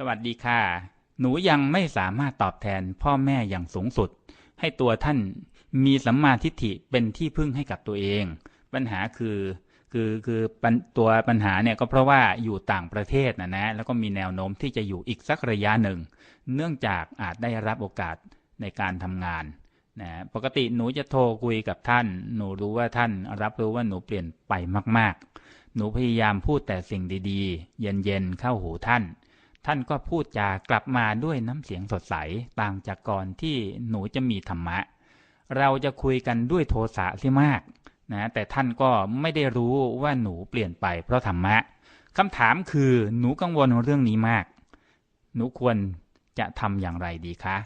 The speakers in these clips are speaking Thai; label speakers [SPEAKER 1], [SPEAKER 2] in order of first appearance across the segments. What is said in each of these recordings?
[SPEAKER 1] สวัสดีค่ะ หนูยังไม่สามารถตอบแทนพ่อแม่อย่างสูงสุด ให้ตัวท่านมีสัมมาทิฏฐิเป็นที่พึ่งให้กับตัวเอง ปัญหาคือคือคือตัวปัญหาเนี่ยก็เพราะว่าอยู่ต่างประเทศนะนะแล้วก็มีแนวโน้มที่จะอยู่อีกสักระยะหนึ่ง เนื่องจากอาจได้รับโอกาสในการทำงานนะปกติหนูจะโทรคุยกับท่าน หนูรู้ว่าท่านรับรู้ว่าหนูเปลี่ยนไปมาก ๆ หนูพยายามพูดแต่สิ่งดีๆ เย็นๆเข้าหูท่าน ท่านก็พูดจากลับมาด้วยน้ำเสียงสดใสต่างจากก่อนที่หนูจะมีธรรมะ เราจะคุยกันด้วยโทสะเสียมากนะแต่ท่านก็ไม่ได้รู้ว่าหนูเปลี่ยนไปเพราะธรรมะคำถามคือหนูกังวลเรื่องนี้มาก หนูควรจะทำอย่างไรดีคะ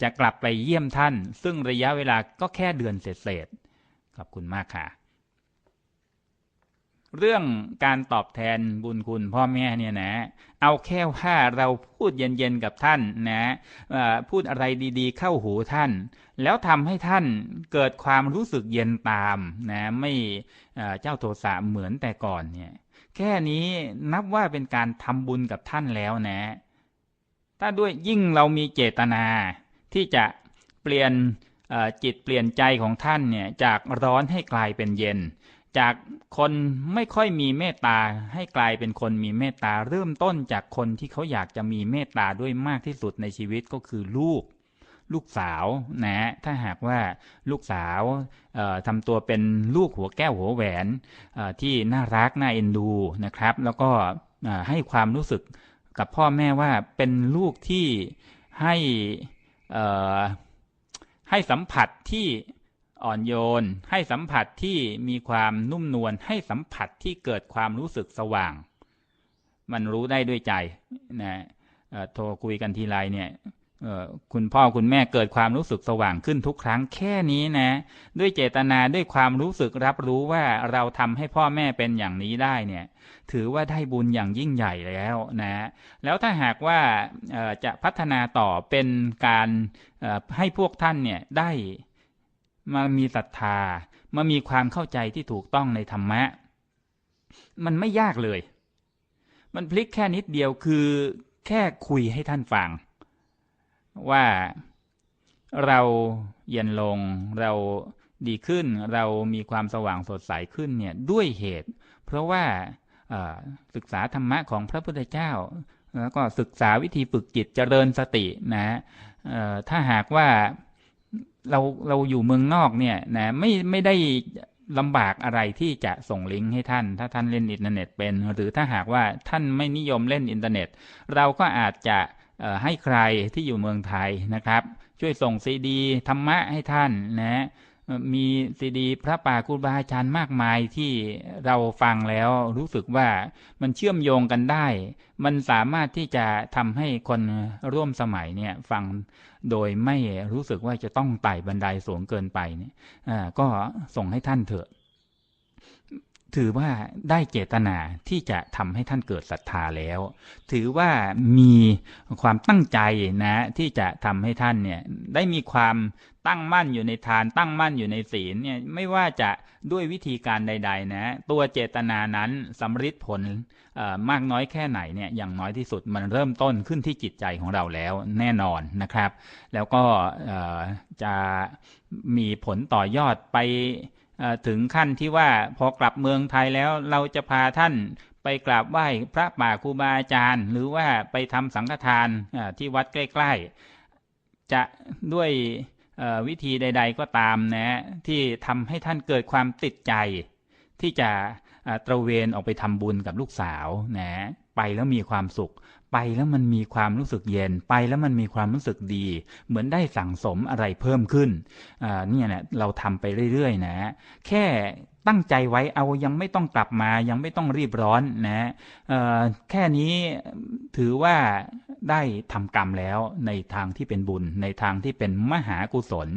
[SPEAKER 1] จะกลับไปเยี่ยมท่าน ซึ่งระยะเวลาก็แค่เดือนเศษๆขอบคุณมากค่ะ เรื่องการตอบแทนบุญคุณพ่อแม่เนี่ยนะ เอาแค่ว่าเราพูดเย็นๆกับท่านนะพูดอะไรดีๆเข้าหูท่าน แล้วทำให้ท่านเกิดความรู้สึกเย็นตามนะไม่เจ้าโทสะเหมือนแต่ก่อนเนี่ยแค่นี้นับว่าเป็นการทำบุญกับท่านแล้วนะ ถ้าด้วยยิ่งเรามีเจตนาที่จะเปลี่ยนจิตเปลี่ยนใจของท่านเนี่ยจากร้อนให้กลายเป็นเย็น จากคนไม่ค่อยมีเมตตาให้กลายเป็นคนมีเมตตาเริ่มต้นจากคนที่เขาอยากจะมีเมตตาด้วยมากที่สุดในชีวิตก็คือลูก ลูกสาวนะถ้าหากว่าลูกสาวทำตัวเป็นลูกหัวแก้วหัวแหวนที่น่ารักน่าเอ็นดูนะครับ แล้วก็ให้ความรู้สึกกับพ่อแม่ว่าเป็นลูกที่ให้ให้สัมผัสที่ อ่อนโยน ให้สัมผัสที่มีความนุ่มนวลให้สัมผัสที่เกิดความรู้สึกสว่าง มันรู้ได้ด้วยใจนะเออโทรคุยกันทีไรเนี่ยเออคุณพ่อคุณแม่เกิดความรู้สึกสว่างขึ้นทุกครั้งแค่นี้นะ ด้วยเจตนาด้วยความรู้สึกรับรู้ว่าเราทำให้พ่อแม่เป็นอย่างนี้ได้เนี่ย ถือว่าได้บุญอย่างยิ่งใหญ่แล้วนะ แล้วถ้าหากว่าเออจะพัฒนาต่อเป็นการเอ่อให้พวกท่านเนี่ยได้ มามีศรัทธามามีความเข้าใจที่ถูกต้องในธรรมะ มันไม่ยากเลย มันพลิกแค่นิดเดียวคือแค่คุยให้ท่านฟัง ว่าเราเย็นลงเราดีขึ้นเรามีความสว่างสดใสขึ้นเนี่ยด้วยเหตุ เพราะว่าศึกษาธรรมะของพระพุทธเจ้า แล้วก็ศึกษาวิธีฝึกจิตเจริญสตินะถ้าหากว่า เราเราอยู่เมืองนอกเนี่ยนะไม่ไม่ได้ลำบากอะไรที่จะส่งลิงก์ให้ท่าน ถ้าท่านเล่นอินเทอร์เน็ตเป็น หรือถ้าหากว่าท่านไม่นิยมเล่นอินเทอร์เน็ต เราก็อาจจะให้ใครที่อยู่เมืองไทยนะครับ ช่วยส่งซีดีธรรมะให้ท่านนะ มีซีดี พระป่าครูบาอาจารย์มากมายที่เราฟังแล้วรู้สึกว่ามันเชื่อมโยงกันได้ มันสามารถที่จะทำให้คนร่วมสมัยเนี่ยฟังโดยไม่รู้สึกว่าจะต้องไต่บันไดสูงเกินไปเนี่ยอ่าก็ส่งให้ท่านเถอะ ถือว่าได้เจตนาที่จะทำให้ท่านเกิดศรัทธาแล้ว ถือว่ามีความตั้งใจนะที่จะทำให้ท่านเนี่ยได้มีความตั้งมั่นอยู่ในทาน ตั้งมั่นอยู่ในศีลเนี่ยไม่ว่าจะด้วยวิธีการใด ๆ นะ ตัวเจตนานั้นสำฤทธิ์ผลมากน้อยแค่ไหนเนี่ยอย่างน้อยที่สุดมันเริ่มต้นขึ้นที่จิตใจของเราแล้วแน่นอนนะครับ แล้วก็จะมีผลต่อยอดไป ถึงขั้นที่ว่าพอกลับเมืองไทยแล้วเราจะพาท่านไปกราบไหว้พระป่าครูบาอาจารย์ หรือว่าไปทำสังฆทานที่วัดใกล้ๆ จะด้วยวิธีใด ๆ ก็ตามนะที่ทำให้ท่านเกิดความติดใจ ที่จะตระเวนออกไปทำบุญกับลูกสาวนะไปแล้วมีความสุข ไปแล้วมันมีความรู้สึกเย็นไปแล้วมันมีความรู้สึกดี เหมือนได้สั่งสมอะไรเพิ่มขึ้นอ่าเนี่ยนะเราทำไปเรื่อยๆ นะ แค่ตั้งใจไว้เอายังไม่ต้องกลับมายังไม่ต้องรีบร้อนนะแค่นี้ถือว่าได้ทำกรรมแล้วในทางที่เป็นบุญ ในทางที่เป็นมหากุศล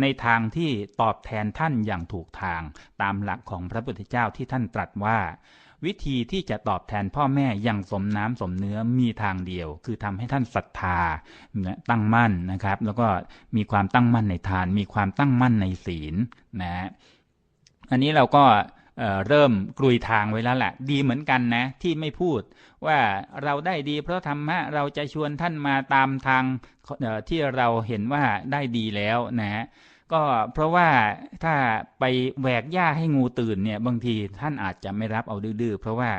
[SPEAKER 1] ในทางที่ตอบแทนท่านอย่างถูกทาง ตามหลักของพระพุทธเจ้าที่ท่านตรัสว่า วิธีที่จะตอบแทนพ่อแม่อย่างสมน้ำสมเนื้อมีทางเดียว คือทำให้ท่านศรัทธาตั้งมั่นนะครับ แล้วก็มีความตั้งมั่นในทาน มีความตั้งมั่นในศีลนะอันนี้เราก็เริ่มกลุยทางไว้แล้วแหละดีเหมือนกันนะ ที่ไม่พูดว่าเราได้ดีเพราะธรรมะเราจะชวนท่านมาตามทางที่เราเห็นว่าได้ดีแล้วนะ ก็เพราะว่าถ้าไปแหวกหญ้าให้งูตื่นเนี่ยบางทีท่านอาจจะไม่รับเอาดื้อๆเพราะว่า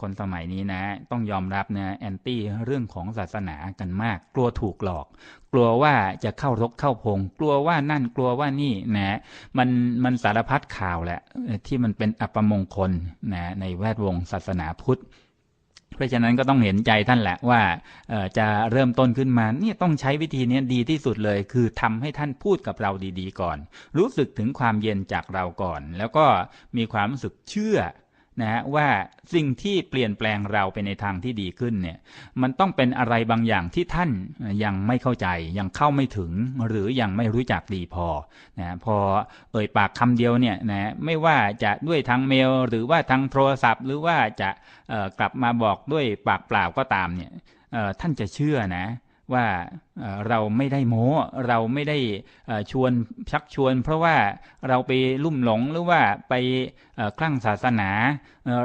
[SPEAKER 1] คนสมัยนี้นะ ต้องยอมรับนะแอนตี้เรื่องของศาสนากันมาก กลัวถูกหลอก กลัวว่าจะเข้ารกเข้าพง กลัวว่านั่นกลัวว่านี่นะมันมันสารพัดข่าวแหละที่มันเป็นอัปมงคลนะในแวดวงศาสนาพุทธ เพราะฉะนั้นก็ต้องเห็นใจท่านแหละว่าจะเริ่มต้นขึ้นมาเนี่ยต้องใช้วิธีนี้ดีที่สุดเลย คือทำให้ท่านพูดกับเราดีๆก่อน รู้สึกถึงความเย็นจากเราก่อน แล้วก็มีความรู้สึกเชื่อ นะฮะว่าสิ่งที่เปลี่ยนแปลงเราไปในทางที่ดีขึ้นเนี่ยมันต้องเป็นอะไรบางอย่างที่ท่านยังไม่เข้าใจยังเข้าไม่ถึงหรือยังไม่รู้จักดีพอนะพอเอ่ยปากคำเดียวเนี่ยนะไม่ว่าจะด้วยทางเมล หรือว่าทางโทรศัพท์ หรือว่าจะกลับมาบอกด้วยปากเปล่าก็ตามเนี่ยท่านจะเชื่อนะ ว่าเราไม่ได้โม้ เราไม่ได้ชวนชักชวน เพราะว่าเราไปลุ่มหลงหรือว่าไปคลั่งศาสนา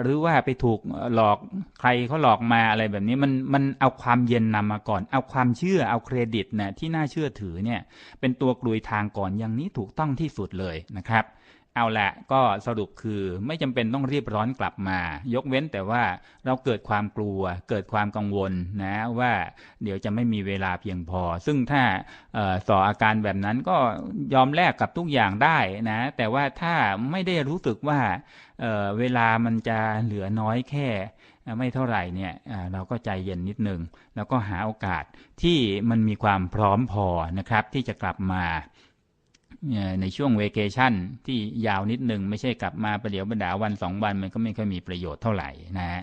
[SPEAKER 1] หรือว่าไปถูกหลอกใครเขาหลอกมาอะไรแบบนี้มันมันเอาความเย็นนำมาก่อน เอาความเชื่อเอาเครดิตนะที่น่าเชื่อถือเนี่ยเป็นตัวกลุยทางก่อนอย่างนี้ถูกต้องที่สุดเลยนะครับ เอาละก็สรุปคือไม่จำเป็นต้องรีบร้อนกลับมา ยกเว้นแต่ว่าเราเกิดความกลัว เกิดความกังวลนะว่าเดี๋ยวจะไม่มีเวลาเพียงพอ ซึ่งถ้าส่ออาการแบบนั้นก็ยอมแลกกับทุกอย่างได้นะแต่ว่าถ้าไม่ได้รู้สึกว่าเเวลามันจะเหลือน้อยแค่ไม่เท่าไหร่เนี่ยเราก็ใจเย็นนิดนึง แล้วก็หาโอกาสที่มันมีความพร้อมพอนะครับที่จะกลับมา ในช่วงเวเกชั่นที่ยาวนิดหนึ่งไม่ใช่กลับมาประเดี๋ยวประดาวันสองวันมันก็ไม่ค่อยมีประโยชน์เท่าไหร่นะฮะ